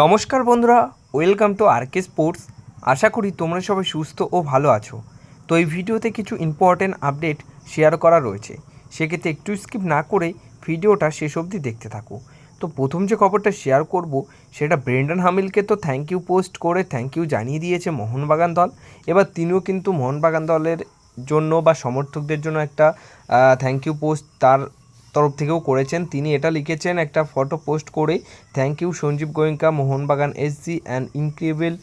নমস্কার বন্ধুরা, welcome to RK sports. আশা করি তোমরা সবাই সুস্থ ও ভালো আছো। তো এই ভিডিওতে কিছু ইম্পর্টেন্ট আপডেট শেয়ার করা রয়েছে। সেক্ষেত্রে একটু স্কিপ না করে ভিডিওটা শেষ অবধি দেখতে থাকো। তো প্রথম যে খবরটা শেয়ার করব, সেটা ব্রেন্ডন হামিলকে তো থ্যাংক ইউ পোস্ট করে থ্যাংক ইউ জানিয়ে দিয়েছে মোহনবাগান দল। এবার তিনিও কিন্তু মোহনবাগান দলের জন্য বা সমর্থকদের জন্য একটা থ্যাংক ইউ পোস্ট তার তরফ থেকেও করেছেন। তিনি এটা লিখেছেন, একটা ফটো পোস্ট করে thank you Sanjiv Goenka, Mohun Bagan SG and incredible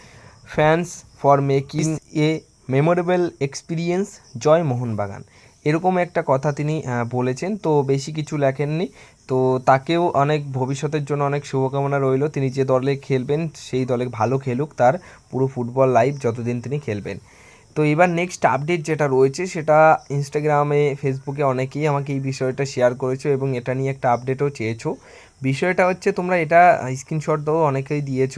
fans for making a memorable experience জয় মোহনবাগান। এরকম একটা কথা তিনি বলেছেন, তো বেশি কিছু লেখেননি। তো তাকেও অনেক ভবিষ্যতের জন্য অনেক শুভকামনা রইল। তিনি যে দলে খেলবেন, সেই দলে ভালো খেলুক তার পুরো ফুটবল লাইফ যতদিন তিনি খেলবেন। তো এবার নেক্সট আপডেট যেটা রয়েছে, সেটা ইনস্টাগ্রামে ফেসবুকে অনেকেই আমাকে এই বিষয়টা শেয়ার করেছ এবং এটা নিয়ে একটা আপডেটও চেয়েছো। বিষয়টা হচ্ছে, তোমরা এটা স্ক্রিনশট দাও অনেকেই দিয়েছ,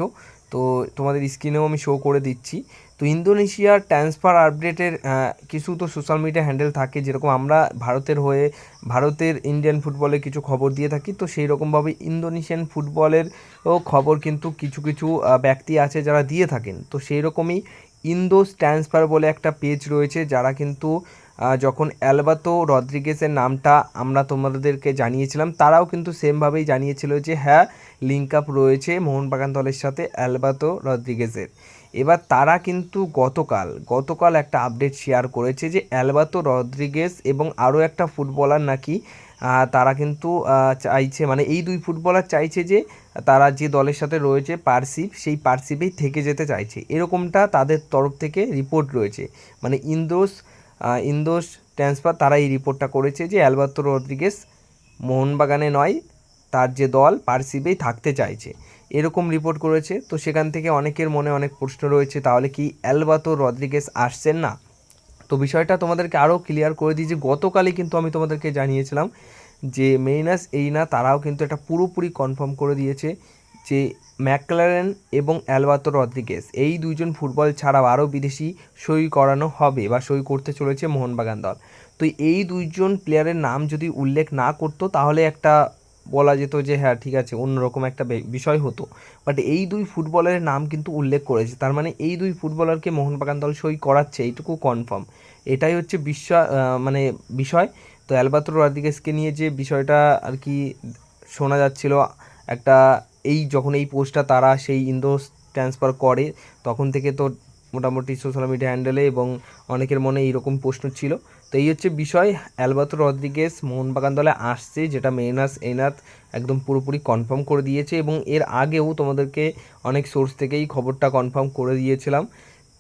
তো তোমাদের স্ক্রিনেও আমি শো করে দিচ্ছি। তো ইন্দোনেশিয়ার ট্রান্সফার আপডেটের কিছু তো সোশ্যাল মিডিয়া হ্যান্ডেল থাকে, যেরকম আমরা ভারতের হয়ে, ভারতের ইন্ডিয়ান ফুটবলে কিছু খবর দিয়ে থাকি, তো সেই রকমভাবে ইন্দোনেশিয়ান ফুটবলেরও খবর কিন্তু কিছু কিছু ব্যক্তি আছে যারা দিয়ে থাকেন। তো সেই রকমই ইন্দোস ট্রান্সফার বলে একটা পেজ রয়েছে, যারা কিন্তু যখন অ্যালবাতো রদ্রিগেসের নামটা আমরা তোমাদেরকে জানিয়েছিলাম, তারাও কিন্তু সেমভাবেই জানিয়েছিল যে হ্যাঁ লিঙ্ক আপ রয়েছে মোহনবাগান দলের সাথে অ্যালবাতো রদ্রিগেসের এবার তারা কিন্তু গতকাল গতকাল একটা আপডেট শেয়ার করেছে যে অ্যালবাতো রদ্রিগেস এবং আরও একটা ফুটবলার নাকি তারা কিন্তু চাইছে মানে এই দুই ফুটবলার চাইছে যে তারা যে দলের সাথে রয়েছে পার্সিপ সেই পার্সিপেই থেকে যেতে চাইছে। এরকমটা তাদের তরফ থেকে রিপোর্ট রয়েছে। মানে ইন্দোস ইন্দোস ট্রান্সফার তারা এই রিপোর্টটা করেছে যে অ্যালবার্তো রদ্রিগেস মোহনবাগানে নয়, তার যে দল পার্সিপেই থাকতে চাইছে। এরকম রিপোর্ট করেছে। তো সেখান থেকে অনেকের মনে অনেক প্রশ্ন রয়েছে, তাহলে কি অ্যালবাতো রদ্রিগেস আসছেন না? তো বিষয়টা তোমাদেরকে আরও ক্লিয়ার করে দিই যে গতকালই কিন্তু আমি তোমাদেরকে জানিয়েছিলাম যে মেইনাস এই না তারাও কিন্তু এটা পুরোপুরি কনফার্ম করে দিয়েছে যে ম্যাকলারেন এবং অ্যালবাতো রদ্রিগেস এই দুইজন ফুটবল ছাড়াও আরও বিদেশি সই করানো হবে বা সই করতে চলেছে মোহনবাগান দল। তো এই দুইজন প্লেয়ারের নাম যদি উল্লেখ না করতো তাহলে একটা বলা যেত যে হ্যাঁ ঠিক আছে, অন্যরকম একটা বিষয় হতো। বাট এই দুই ফুটবলের নাম কিন্তু উল্লেখ করেছে। তার মানে এই দুই ফুটবলারকে মোহনবাগান দল সই করাচ্ছে, এইটুকু কনফার্ম এটাই হচ্ছে বিশ্ব মানে বিষয়। তো অ্যালবাত্রো রদ্রিগেসকে নিয়ে যে বিষয়টা আর কি শোনা যাচ্ছিল, একটা এই যখন এই পোস্টটা তারা সেই ইন্দোস ট্রান্সফার করে, তখন থেকে তো মোটামুটি সোশ্যাল মিডিয়া হ্যান্ডেলে এবং অনেকের মনে এইরকম প্রশ্ন ছিল। তো এই হচ্ছে বিষয়। অ্যালবাতো রদ্রিগেস মোহনবাগান দলে আসছে, যেটা মেহনাস এনাথ একদম পুরোপুরি কনফার্ম করে দিয়েছে এবং এর আগেও তোমাদেরকে অনেক সোর্স থেকেই খবরটা কনফার্ম করে দিয়েছিলাম।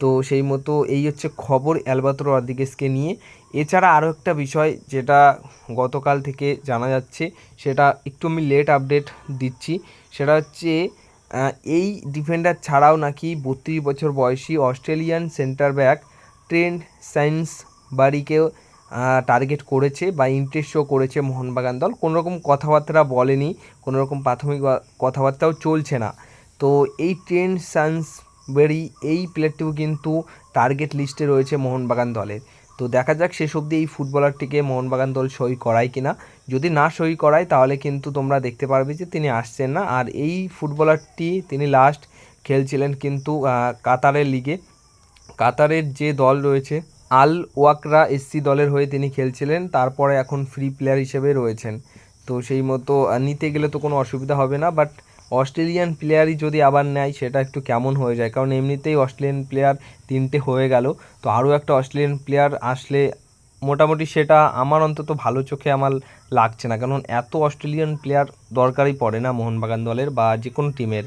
তো সেই মতো এই হচ্ছে খবর অ্যালবাতো রদ্রিগেসকে নিয়ে। এছাড়া আরও একটা বিষয় যেটা গতকাল থেকে জানা যাচ্ছে, সেটা একটু আমি লেট আপডেট দিচ্ছি। সেটা হচ্ছে এই ডিফেন্ডার ছাড়াও নাকি বত্রিশ বছর বয়সী অস্ট্রেলিয়ান সেন্টার ব্যাক ট্রেন্ড সায়েন্স বাড়িকেও টার্গেট করেছে বা ইন্টারেস্ট শো করেছে মোহনবাগান দল। কোনো রকম কথাবার্তা বলেনি কোনো রকম প্রাথমিক কথাবার্তাও চলছে না। তো এই ট্রেন্ড সায়েন্স বেরি এই প্লেয়ারটিও কিন্তু টার্গেট লিস্টে রয়েছে মোহনবাগান দলের। তো দেখা যাক শেষ অবধি এই ফুটবলারটিকে মোহনবাগান দল সই করায় কিনা। যদি না সই করায়, তাহলে কিন্তু তোমরা দেখতে পারবে যে তিনি আসছেন না। আর এই ফুটবলারটি, তিনি লাস্ট খেলছিলেন কিন্তু কাতারের লিগে কাতারের যে দল রয়েছে, আল ওয়াকরা এসসি দলের হয়ে তিনি খেলছিলেন। তারপরে এখন ফ্রি প্লেয়ার হিসেবে রয়েছেন। তো সেই মতো নিতে গেলে তো কোনো অসুবিধা হবে না। বাট অস্ট্রেলিয়ান প্লেয়ারই যদি আবার নেয়, সেটা একটু কেমন হয়ে যায়? কারণ এমনিতেই অস্ট্রেলিয়ান প্লেয়ার তিনটে হয়ে গেল। তো আরও একটা অস্ট্রেলিয়ান প্লেয়ার আসলে মোটামুটি সেটা আমার অন্তত ভালো চোখে আমার লাগছে না। কারণ এত অস্ট্রেলিয়ান প্লেয়ার দরকারই পড়ে না মোহনবাগান দলের বা যে কোনো টিমের।